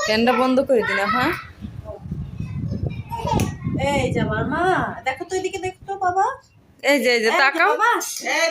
ফ্যানটা বন্ধ করে দিন হ্যাঁ? এই যে আমার মা দেখো তো এদিকে দেখো তো বাবা। এই যে এই যে তাকাও। এই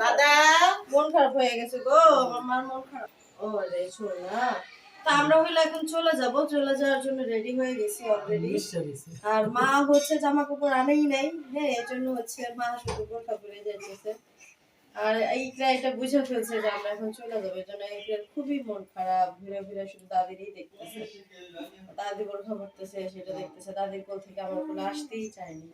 দাদা মন খারাপ হয়ে গেছে গো আমার মার মন খারাপ। ও রে সোনা তা আমরা হইলে এখন চলে যাব চলে যাওয়ার জন্য রেডি হয়ে গেছি অলরেডি আর মা হচ্ছে জামা কাপড় আনেই নাই হ্যাঁ এই জন্য হচ্ছে মা শুধু বোরখা পরে যাইতেছে। আর এইটা এটা বুঝে ফেলছে যে আমরা এখন চলে যাব এই জন্য এইটার খুবই মন খারাপ ঘুরে ঘুরে শুধু দাদিরই দেখতেছে। দাদি বোরখা পড়তেছে সেটা দেখতেছে। দাদির কোল থেকে আমার কোলে আসতেই চায়নি।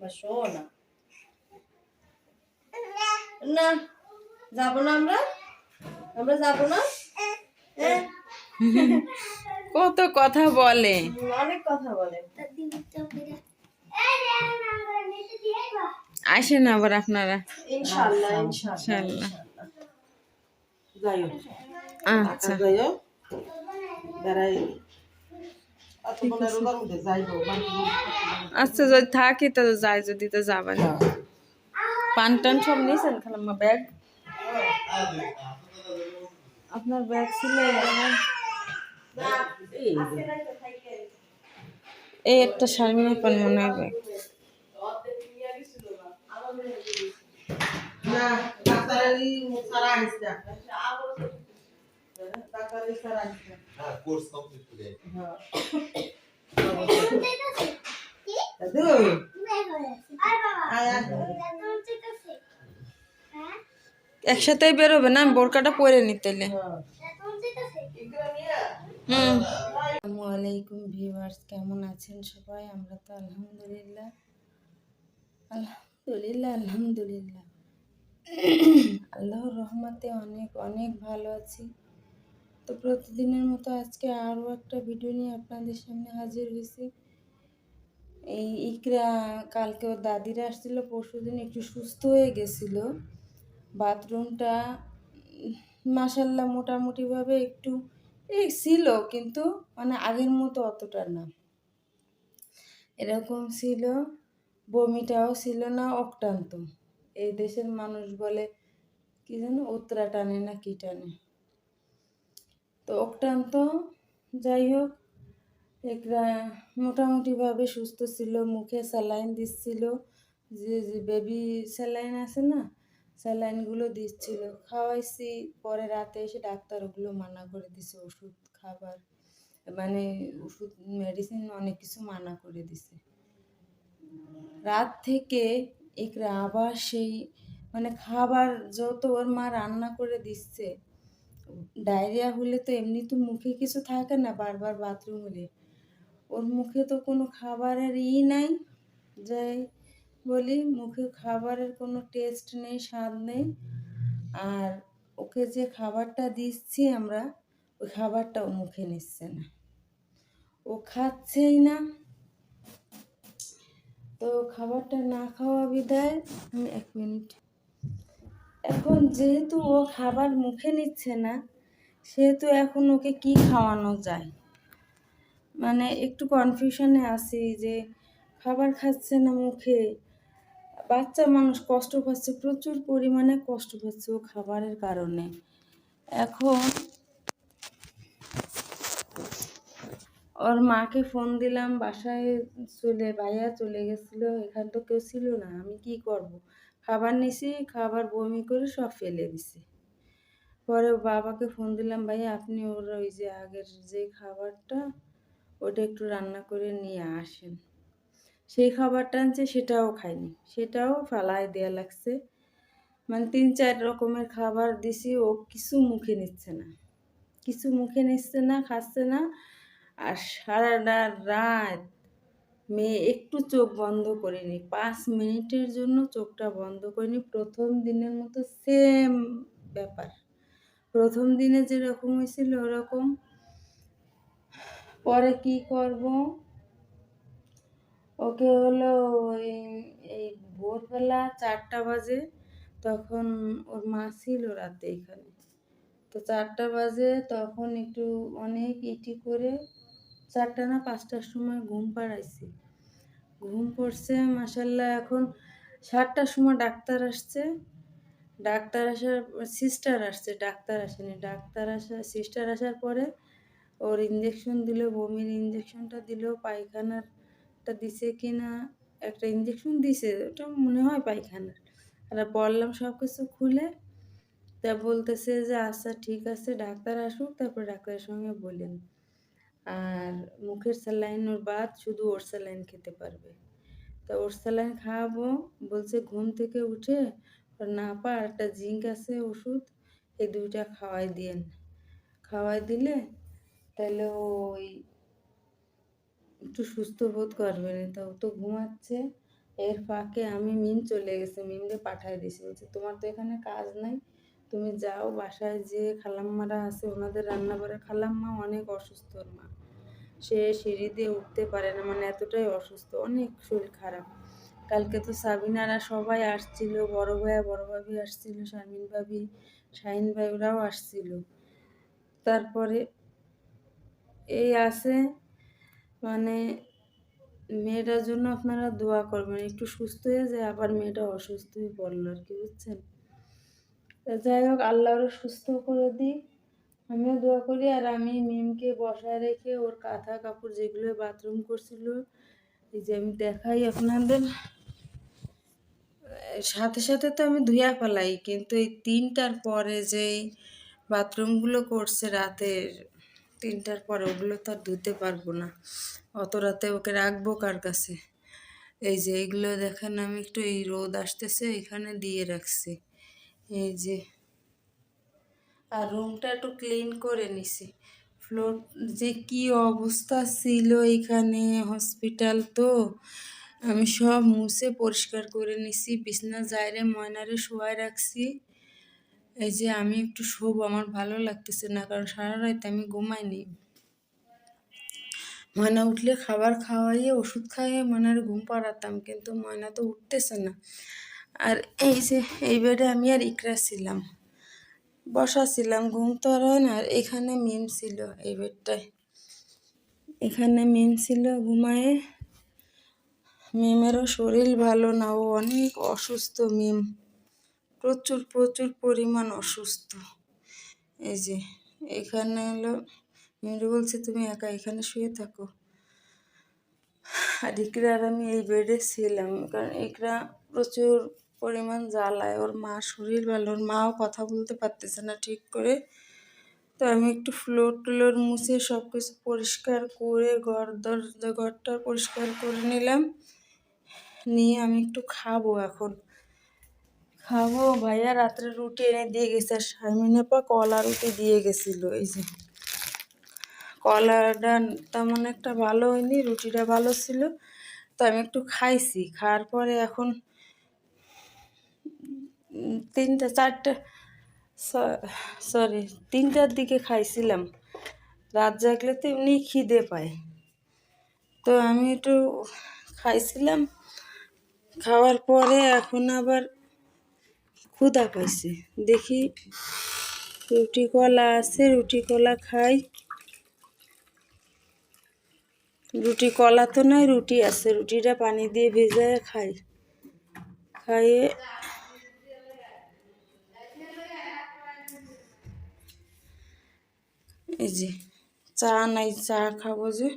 বা শো না না যাব না আমরা? আমরা যাব না? হ্যাঁ কত কথা বলে। অনেক কথা বলে। আসেন আবার আপনারা। আচ্ছা যাইও বেড়াই। অত বলে রোগার মধ্যে যাইবো আচ্ছা যদি থাকি তো যাই যদি তো যাবেন। পান টান সব নিয়েছেন খালাম্মা ব্যাগ? আপনার ব্যাগ ছিল এই একটা শারমিনা পান মনে হয় ব্যাগ। না ডাক্তারেরই সারা আইস না ডাক্তারেরই সারা আইস না হ্যাঁ কোর্স কমপ্লিট করে দাদু আয় আয় একসাথেই বেরোবে না বোরকাটা পরে নিতে। হুম। আলাইকুম ভিউয়ার্স, কেমন আছেন সবাই? আমরা তো আলহামদুলিল্লাহ আলহামদুলিল্লাহ আলহামদুলিল্লাহ। আল্লাহর রহমতে অনেক অনেক ভালো আছি। তো প্রতিদিনের মতো আজকে আরও একটা ভিডিও নিয়ে আপনাদের সামনে হাজির হয়েছি। এই ইকরা, কালকে ওর দাদিরা আসছিল পরশু দিন একটু সুস্থ হয়ে গেছিল। বাথরুমটা মাসাল্লাহ মোটামুটিভাবে একটু এই ছিল কিন্তু মানে আগের মতো অতটা না। এরকম ছিল, বমিটাও ছিল না অক্টান্ত এই দেশের মানুষ বলে, কি যেন উত্তরা টানে না কি টানে। তো অক্টান্ত যাই হোক একটা মোটামুটিভাবে সুস্থ ছিল, মুখে স্যালাইন দিচ্ছিল, যে বেবি স্যালাইন আছে না স্যালাইনগুলো দিচ্ছিল। খাওয়াইছি, পরে রাতে এসে ডাক্তার ওগুলো মানা করে দিছে, ওষুধ, খাবার মানে ওষুধ মেডিসিন অনেক কিছু মানা করে দিছে। রাত থেকে একরা আবার সেই মানে খাবার যত ওর মা রান্না করে দিচ্ছে, ডায়রিয়া হলে তো এমনি তো মুখে কিছু থাকে না বারবার বাথরুম। হলে ওর মুখে তো কোনো খাবারের ই নাই, যাই বলি, মুখে খাবারের কোনো টেস্ট নেই, স্বাদ নেই। আর ওকে যে খাবারটা দিচ্ছি আমরা, ওই খাবারটা ও মুখে নিচ্ছে না। ও খাচ্ছেই না। তো খাবারটা না খাওয়া বিদায়, আমি এক মিনিট। এখন যেহেতু ও খাবার মুখে নিচ্ছে না, সেহেতু এখন ওকে কি খাওয়ানো যায়? মানে একটু কনফিউশনে আছি যে, খাবার খাচ্ছে না মুখে বাচ্চা মানুষ কষ্ট পাচ্ছে, প্রচুর পরিমাণে কষ্ট পাচ্ছে ও খাবারের কারণে। এখন ওর মাকে ফোন দিলাম, বাসায় চলে, ভাইয়া চলে গেছিল, এখান তো কেউ ছিল না, আমি কি করব। খাবার নিছি, খাবার বমি করে সব ফেলে দিছি। পরে বাবাকে ফোন দিলাম ভাইয়া আপনি ওর ওই যে আগের যে খাবারটা, ওটা একটু রান্না করে নিয়ে আসেন। সেই খাবারটা আনছে, সেটাও খাইনি। সেটাও ফালায় দেয়া লাগছে। মানে তিন, চার রকমের খাবার দিছি, ও কিছু মুখে নিচ্ছে না। কিছু মুখে নিচ্ছে না, খাচ্ছে না। আর সারাটা রাত মেয়ে একটু চোখ বন্ধ করিনি। পাঁচ মিনিটের জন্য চোখটা বন্ধ করিনি। প্রথম দিনের মতো সেম ব্যাপার। প্রথম দিনে যেরকম হয়েছিল ওরকম। পরে কি করব? ওকে হলো ওই, এই ভোরবেলা চারটা বাজে, তখন ওর মা ছিল রাতে এখানে। তো চারটা বাজে, তখন একটু অনেক ইটি করে চারটা না পাঁচটার সময় ঘুম পাড়াইছি। ঘুম পড়ছে মাসাল্লাহ এখন সাতটার সময় ডাক্তার আসছে। ডাক্তার আসার, সিস্টার আসছে, ডাক্তার আসেনি। ডাক্তার আসা, সিস্টার আসার পরে ওর ইঞ্জেকশন দিল, বমির ইঞ্জেকশনটা দিল পায়খানারটা দিছে কি না একটা ইঞ্জেকশন দিছে, ওটা মনে হয় পায়খানার আর বললাম সব কিছু খুলে, তা বলতেছে যে আচ্ছা ঠিক আছে, ডাক্তার আসুক, তারপর ডাক্তারের সঙ্গে বলেন। আর মুখের স্যালাইন ওর বাদ, শুধু ওর স্যালাইন খেতে পারবে। তা ওর স্যালাইন খাওয়াবো, বলছে ঘুম থেকে উঠে না পা একটা জিঙ্ক আছে, ওষুধ, এই দুইটা খাওয়াই দিয়েন খাওয়াই দিলে তাহলে ওই একটু সুস্থ বোধ করবে না। তা, তো ঘুমাচ্ছে। এর ফাঁকে আমি মিম চলে গেছে, মিমকে পাঠাই দিয়েছি। বলছে, তোমার তো এখানে কাজ নাই। তুমি যাও বাসায় যে খালাম্মারা আছে, ওনাদের রান্না করে খালাম্মা অনেক অসুস্থ মা। সে সিঁড়ি দিয়ে উঠতে পারে না মানে এতটাই অসুস্থ, অনেক শরীর খারাপ। কালকে তো সাবিনারা সবাই আসছিল, বড় ভাইয়া, বড় ভাবি আসছিল, শারমিন ভাবি, শাহিন ভাই, ওরাও আসছিল। তারপরে এই আছে মানে মেয়েটার জন্য আপনারা দোয়া করবেন, একটু সুস্থ হয়ে যায়, আবার মেয়েটা অসুস্থ হয়ে পড়ল আর কি, বুঝছেন? যাই হোক, আল্লাহরও সুস্থ করে দিই আমিও দোয়া করি, আর আমি মিমকে বসায় রেখে ওর কাঁথা কাপড় যেগুলো বাথরুম করছিল, এই যে আমি দেখাই আপনাদের, সাথে সাথে তো আমি ধুয়া ফেলাই, কিন্তু এই তিনটার পরে যেই বাথরুমগুলো করছে রাতের তিনটার পরে ওগুলো তো আর ধুতে পারব না। অত রাতে ওকে রাখব কার কাছে? এই যে এইগুলো দেখেন আমি একটু এই রোদ আসতেছে, এখানে দিয়ে রাখছি। এই যে আর রুমটা একটু ক্লিন করে নিছি। ফ্লোর যে কি অবস্থা ছিল এখানে, হসপিটাল তো। আমি সব মুছে পরিষ্কার করে নিছি, বিছনা জায়রে ময়নারে শোয়াই রাখছি। এই যে আমি একটু শোবো, আমার ভালো লাগতেছে না, কারণ সারা রাত আমি ঘুমাইনি। ময়না উঠলে খাবার খাওয়াইয়ে ওষুধ খাইয়ে ময়নার ঘুম পাড়াতাম, কিন্তু ময়না তো উঠতেছে না। আর এই যে, এই বেডে আমি আর ইকরা ছিলাম। বসা ছিলাম, ঘুম তো আর হয় না, আর এখানে মিম ছিল এই বেডটায়। এখানে মিম ছিল ঘুমায়ে। মিমেরও শরীর ভালো না, ও অনেক অসুস্থ মিম। প্রচুর প্রচুর পরিমাণ অসুস্থ। এই যে, এখানে হলো মিমরে বলছে, তুমি একা এখানে শুয়ে থাকো। আর ইকরা আর আমি এই বেডে ছিলাম, কারণ ইকরা প্রচুর পরিমাণ জ্বালায়। ওর মা শরীর ভালো, ওর মাও কথা বলতে পারতেছে না ঠিক করে। তো আমি একটু ফ্লোর টুলোর মুছে সব কিছু পরিষ্কার করে, ঘর দরজা ঘরটা পরিষ্কার করে নিলাম। নিয়ে আমি একটু খাব এখন। খাব, ভাইয়া রাত্রে রুটি এনে দিয়ে গেছে আর শারমিনাপা কলা রুটি দিয়ে গেছিল, এই যে। কলাটা তেমন একটা ভালো হয়নি, রুটিটা ভালো ছিল, তো আমি একটু খাইছি। খাওয়ার পরে এখন তিনটা, চারটা সরি তিনটার দিকে খাইছিলাম। রাত জাগলে তো এমনি খিদে পায়। তো আমি একটু খাইছিলাম, খাওয়ার পরে এখন আবার ক্ষুধা পাইছে। দেখি রুটি কলা আছে, রুটি কলা খাই। রুটি কলা তো নয় রুটি আছে। রুটিটা পানি দিয়ে ভেজায় খাই। খাইয়ে এই যে চা নাই, চা খাব যে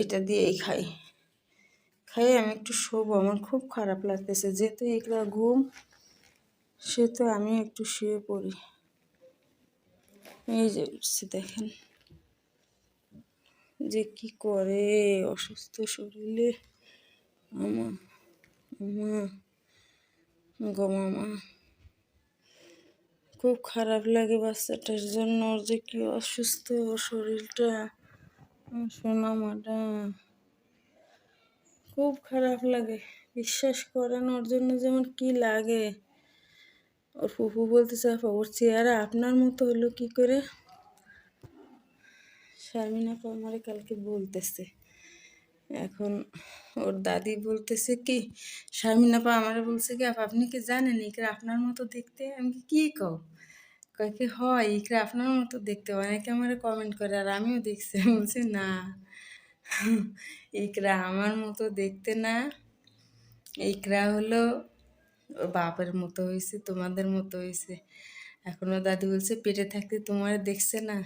এটা দিয়েই খাই। খাই আমি একটু শোবো, আমার খুব খারাপ লাগতেছে। যেহেতু এগুলো ঘুম সে তো আমি একটু শুয়ে পড়ি। এই যে উঠছে দেখেন। যে কি করে অসুস্থ শরীরে। আমা আমা গো খুব খারাপ লাগে বাচ্চাটার জন্য, ওর যে কি অসুস্থ শরীরটা। আমার সোনামাটা খুব খারাপ লাগে। বিশ্বাস করেন, ওর জন্য যেমন কি লাগে। ওর ফুফু বলতে চায়, ওর চেহারা আপনার মতো হলো কি করে? শারমিন আপা আমারে কালকে বলতেছে। এখন ওর দাদি বলতেছে কি শারমিনাপা আমার বলছে কি, আপা, আপনি কি জানেন ইকরা আপনার মতো দেখতে? আমি কি কি কও? কয় হয়, ইকরা আপনার মতো দেখতে। অনেকে আমার কমেন্ট করে, আর আমিও দেখছি। বলছি, না, ইকরা আমার মতো দেখতে না। ইকরা হলো বাপের মতো হয়েছে তোমাদের মতো হয়েছে এখনও দাদি বলছে, পেটে থাকতে তোমার দেখছে না?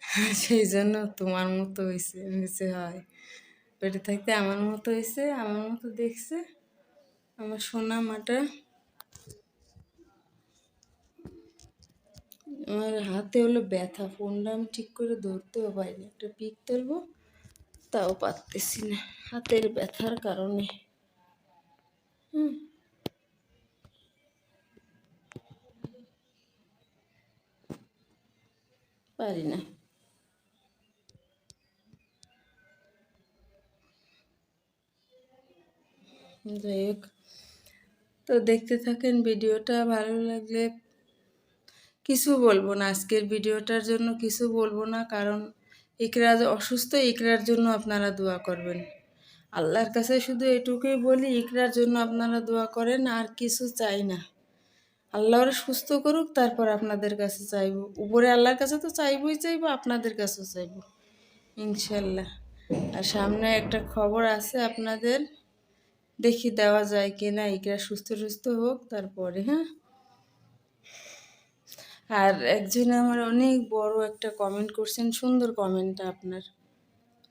সেই জন্য তোমার মতো হয়েছে বলছি হয়। পেটে থাকতে আমার মতো হয়েছে আমার মতো দেখছে? আমার সোনা মাটা। আমার হাতে হলো ব্যথা, ফোনটা আমি ঠিক করে ধরতেও পারিনি। একটা পিক তুলবো, তাও পারতেছি না, হাতের ব্যথার কারণে। হুম। পারি না। যাই হোক, তো দেখতে থাকেন ভিডিওটা, ভালো লাগলে কিছু বলব না। আজকের ভিডিওটার জন্য কিছু বলব না, কারণ ইকরা অসুস্থ, ইকরার জন্য আপনারা দোয়া করবেন। আল্লাহর কাছে শুধু এটুকুই বলি, ইকরার জন্য আপনারা দোয়া করেন, আর কিছু চাই না। আল্লাহ ওরা সুস্থ করুক, তারপর আপনাদের কাছে চাইব। উপরে আল্লাহর কাছে তো চাইবই চাইব, আপনাদের কাছেও চাইব, ইনশাল্লাহ। আর সামনে একটা খবর আছে আপনাদের, দেখি দেওয়া যায় কি না ইকরা সুস্থ সুস্থ হোক, তারপরে হ্যাঁ? আর একজন আমার অনেক বড় একটা কমেন্ট করছেন, সুন্দর কমেন্টটা আপনার।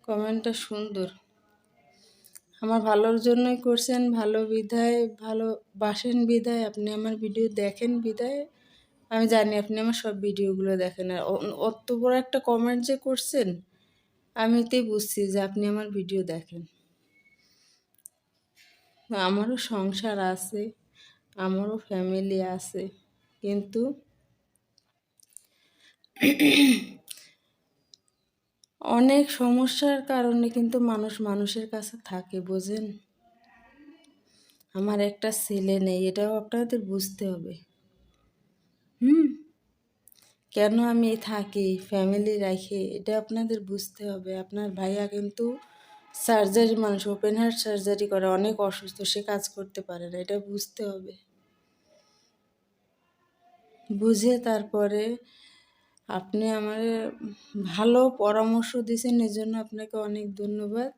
কমেন্টটা সুন্দর। আমার ভালোর জন্যই করছেন, ভালো বিধায় ভালো বাসেন বিধায় আপনি আমার ভিডিও দেখেন বিধায় আমি জানি আপনি আমার সব ভিডিওগুলো দেখেন। আর অত বড় একটা কমেন্ট যে করছেন, আমি এতেই বুঝছি যে আপনি আমার ভিডিও দেখেন। আমারও সংসার আছে, আমারও ফ্যামিলি আছে, কিন্তু অনেক সমস্যার কারণে কিন্তু মানুষ মানুষের কাছে থাকে, বোঝেন? আমার একটা ছেলে নেই, এটাও আপনাদের বুঝতে হবে। হুম? কেন আমি থাকি? ফ্যামিলি রাখি, এটা আপনাদের বুঝতে হবে। আপনার ভাইয়া কিন্তু সার্জারি, মানুষ ওপেন হার্ট সার্জারি করে, অনেক অসুস্থ, সে কাজ করতে পারে না, এটা বুঝতে হবে। বুঝে তারপরে আপনি আমার ভালো পরামর্শ দিয়েছেন এই জন্য আপনাকে অনেক ধন্যবাদ।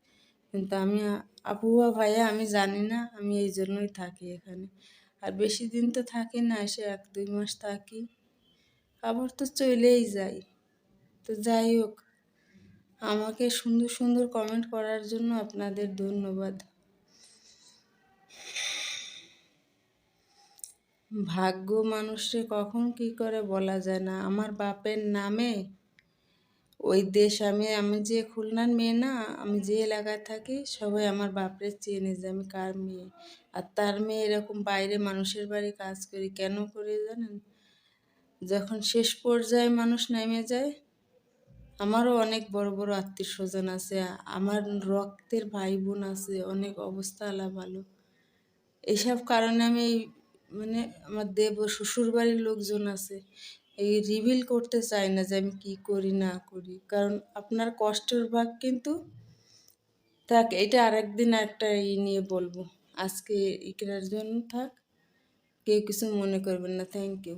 কিন্তু আমি আ- আপু বা ভাইয়া, আমি জানি না, আমি এই জন্যই থাকি এখানে। আর বেশি দিন তো থাকি না, এসে এক, দুই মাস থাকি। আবার তো চলেই যাই। তো যাই হোক, আমাকে সুন্দর সুন্দর কমেন্ট করার জন্য আপনাদের ধন্যবাদ। ভাগ্য মানুষে কখন কি করে বলা যায় না? আমার বাপের নামে ওই দেশ আমি আমি যে খুলনার মেয়ে না, আমি যে এলাকায় থাকি, সবাই আমার বাপরে চেনে যে আমি কার মেয়ে। আর তার মেয়ে এরকম বাইরে মানুষের বাড়ি কাজ করি কেন করি জানেন? যখন শেষ পর্যায়ে মানুষ নেমে যায়, আমারও অনেক বড় বড় আত্মীয় স্বজন আছে, আমার রক্তের ভাই বোন আছে, অনেক অবস্থা আলা ভালো এইসব কারণে আমি মানে আমার দেব শ্বশুর বাড়ির লোকজন আছে, এই রিভিল করতে চায় না যে আমি কি করি, না করি। কারণ আপনার কষ্টের ভাগ কিন্তু থাক, এটা আরেকদিন একটা ই নিয়ে বলব। আজকে ইকরার জন্য থাক, কেউ কিছু মনে করবেন না থ্যাংক ইউ